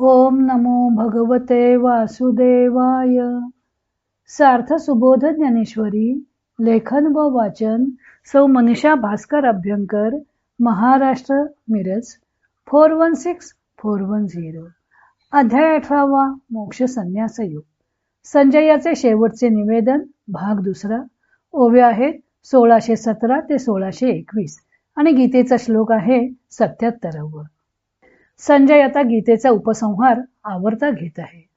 ओम नमो भगवते वासुदेवाय. सार्थ सुबोध ज्ञानेश्वरी लेखन व वाचन सौ Manisha Bhaskar Abhyankar Maharashtra Miraj four one six four one zero. अध्याय अठरावा मोक्ष संन्यास युग संजयाचे शेवटचे निवेदन भाग दुसरा. ओवे आहेत सोळाशे सतरा ते सोळाशे एकवीस आणि गीतेचा श्लोक आहे सत्याहत्तरावं. संजय आता गीतेचा उपसंहार आवर्ता घेत आहे.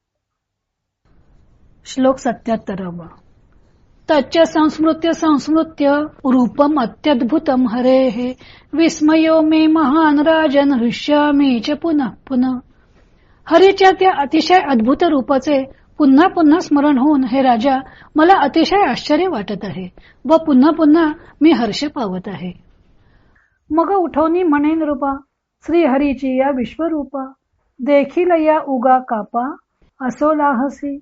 श्लोक सत्याहत्तरावा. तच्च संस्मृत्य संस्मृत्य रूपम अत्यद्भुतम हरे। हे विस्मयो मे महान राजन हृष्यामी च पुनः पुनः। हरीच्या त्या अतिशय अद्भुत रूपाचे पुन्हा पुन्हा स्मरण होऊन हे राजा मला अतिशय आश्चर्य वाटत आहे व पुन्हा पुन्हा मी हर्ष पावत आहे. मग उठवणी म्हणेन रूपा श्रीहरीची या विश्वरूपा देखील या उगा कापा असो लाहसी.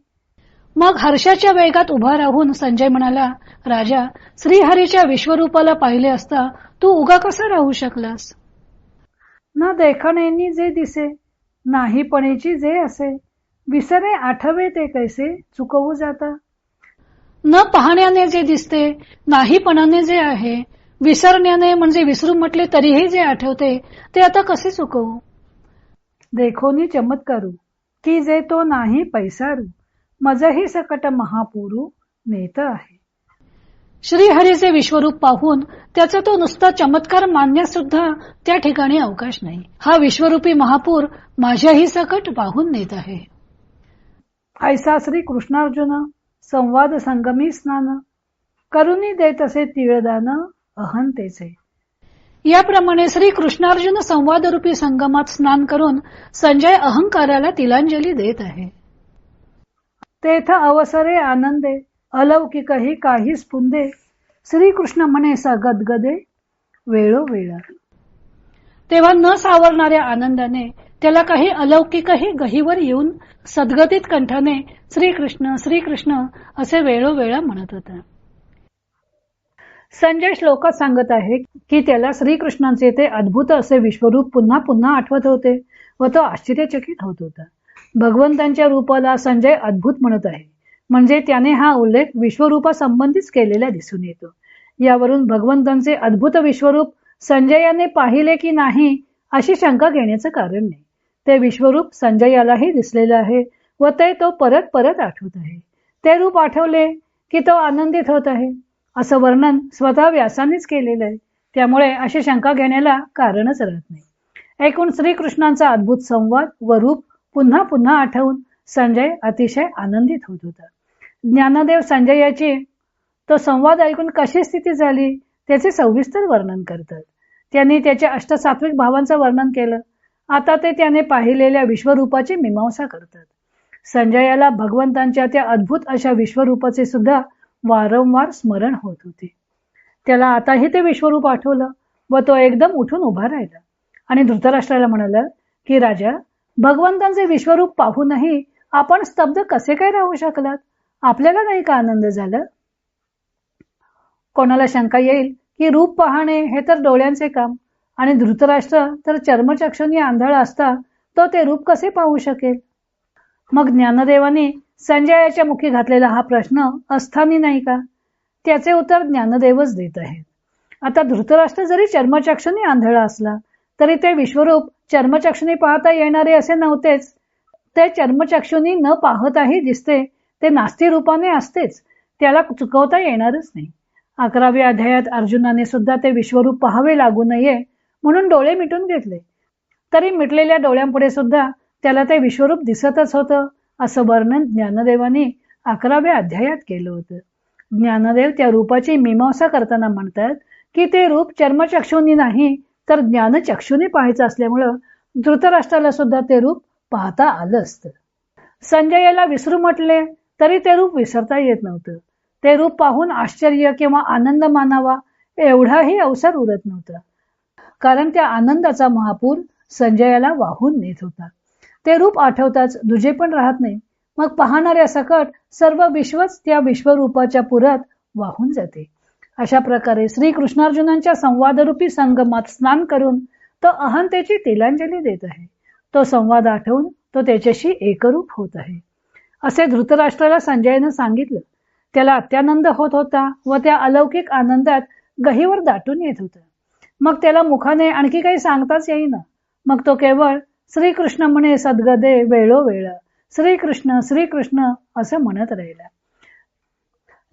मग हर्षाच्या वेगात उभा राहून संजय म्हणाला राजा श्रीहरीच्या विश्वरूपाला पाहिले असता तू उगा कसा राहू शकलास? ना देखणेनी जे दिसे नाहीपणेची जे असे. विसरे आठवे ते कैसे चुकवू जाता. न पाहण्याने जे दिसते नाहीपणाने जे आहे विसरण्याने म्हणजे विसरू म्हटले तरीही जे आठवते ते आता कसे चुकवू? देखोनी चमत्कारू की जे तो नाही पैसारू मजही सकट महापुरू नेत आहे. श्रीहरीचे विश्वरूप पाहून त्याचा तो नुसता चमत्कार मानण्यास सुद्धा त्या ठिकाणी अवकाश नाही. हा विश्वरूपी महापूर माझ्याही सकट वाहून नेत आहे. ऐसा श्री कृष्णार्जुन संवाद संगमी स्नान करुणी देत असे तिळदान अहंतेचे. याप्रमाणे श्री कृष्णार्जुन संवादरूपी संगमात स्नान करून संजय अहंकाराला तिलांजली देत आहे. तेथ अवसरे आनंदे अलौकिकही काही स्पुंदे. श्रीकृष्ण म्हणे गदगदे वेळोवेळा तेव्हा न सावरणाऱ्या आनंदाने त्याला काही अलौकिकही गहीवर येऊन सद्गतीत कंठाने श्रीकृष्ण श्रीकृष्ण असे वेळोवेळा म्हणत होता. संजय श्लोकात सांगत आहे की त्याला श्रीकृष्णांचे ते अद्भुत असे विश्वरूप पुन्हा पुन्हा आठवत होते व तो आश्चर्यचकित होत होता. भगवंतांच्या रूपाला संजय अद्भुत म्हणत आहे. म्हणजे त्याने हा उल्लेख विश्वरूपासंबंधीच केलेला दिसून येतो. यावरून भगवंतांचे अद्भुत विश्वरूप संजयाने पाहिले की नाही अशी शंका घेण्याचं कारण नाही. ते विश्वरूप संजयालाही दिसलेलं आहे व ते तो परत परत आठवत आहे. ते रूप आठवले की तो आनंदित होत आहे. असं वर्णन स्वतः व्यासानेच केलेलं आहे. त्यामुळे अशी शंका घेण्याला कारणच राहत नाही. ऐकून श्रीकृष्णांचा अद्भुत संवाद व रूप पुन्हा पुन्हा आठवून संजय अतिशय आनंदित होत होता. ज्ञानदेव संजयाची तो संवाद ऐकून कशी स्थिती झाली त्याचे सविस्तर वर्णन करतात. त्यांनी त्याच्या अष्टसात्विक भावांचं वर्णन केलं. आता ते त्याने पाहिलेल्या विश्वरूपाची मीमांसा करतात. संजयाला भगवंतांच्या त्या अद्भुत अशा विश्वरूपाचे सुद्धा वारंवार स्मरण होत होते. त्याला आताही ते विश्वरूप आठवलं व तो एकदम उठून उभा राहिला. आणि धृतराष्ट्राला म्हणाला की राजा भगवंतांचे विश्वरूप पाहूनही आपण स्तब्ध कसे काय राहू शकलात? आपल्याला नाही का आनंद झाला? कोणाला शंका येईल की रूप पाहणे हे तर डोळ्यांचे काम आणि धृतराष्ट्र तर चर्मचक्षुनी आंधळ असता तो ते रूप कसे पाहू शकेल? मग ज्ञानदेवाने संजयाच्या मुखी घातलेला हा प्रश्न अस्थानी नाही का? त्याचे उत्तर ज्ञानदेवच देत आहेत. आता धृतराष्ट्र जरी चर्मचक्षणी आंधळा असला तरी ते विश्वरूप चर्मचक्षणी पाहता येणारे असे नव्हतेच. ते चर्मचक्षुनी न पाहताही दिसते ते नास्ती रूपाने असतेच त्याला चुकवता येणारच नाही. अकराव्या अध्यायात अर्जुनाने सुद्धा ते विश्वरूप पाहावे लागू नये म्हणून डोळे मिटून घेतले. तरी मिटलेल्या डोळ्यांपुढे सुद्धा त्याला ते विश्वरूप दिसतच होतं असं वर्णन ज्ञानदेवाने अकराव्या अध्यायात केलं होतं. ज्ञानदेव त्या रूपाची मीमांसा करताना म्हणतात की ते रूप चर्मचक्षुनी नाही तर ज्ञानचक्षुनी पाहायचं असल्यामुळं धृतराष्ट्राला सुद्धा ते रूप पाहता आलं असतं. संजयाला विसरू म्हटले तरी ते रूप विसरता येत नव्हतं. ते रूप पाहून आश्चर्य किंवा आनंद मानावा एवढाही अवसर उरत नव्हता. कारण त्या आनंदाचा महापूर संजयाला वाहून नेत होता. ते रूप आठवताच दुजे पण राहत नाही. मग पाहणाऱ्या सकट सर्व विश्वच त्या विश्वरूपाच्या पुरात वाहून जाते. अशा प्रकारे श्री कृष्णार्जुनांच्या संवादरूपी संगमात स्नान करून तो अहंतेची तिलांजली देत आहे. तो संवाद आठवून तो त्याच्याशी एकरूप होत आहे. असे धृतराष्ट्राला संजयनं सांगितलं. त्याला अत्यानंद होत होता व त्या अलौकिक आनंदात गहीवर दाटून येत होता. मग त्याला मुखाने आणखी काही सांगताच येईना. मग तो केवळ श्रीकृष्ण म्हणे सद्गदे वेळोवेळ श्रीकृष्ण श्रीकृष्ण असं म्हणत राहिला.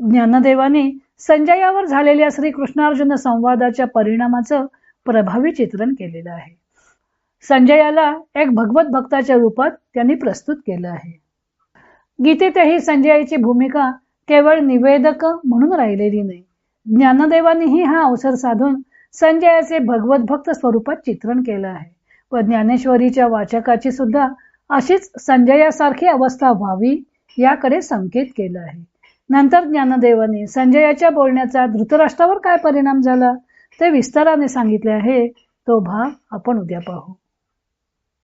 ज्ञानदेवाने संजयावर झालेल्या श्रीकृष्णार्जुन संवादाच्या परिणामाचं प्रभावी चित्रण केलेलं आहे. संजयाला एक भगवत भक्ताच्या रूपात त्यांनी प्रस्तुत केलं आहे. गीतेतही संजयाची भूमिका केवळ निवेदक म्हणून राहिलेली नाही. ज्ञानदेवानीही हा अवसर साधून संजयाचे भगवत भक्त स्वरूपात चित्रण केलं आहे. व ज्ञानेश्वरीच्या वाचकाची सुद्धा अशीच संजयासारखी अवस्था व्हावी याकडे संकेत केला आहे. नंतर ज्ञानदेवाने संजयाच्या बोलण्याचा धृतराष्ट्रावर काय परिणाम झाला? ते विस्ताराने सांगितले आहे. तो भाग आपण उद्या पाहू.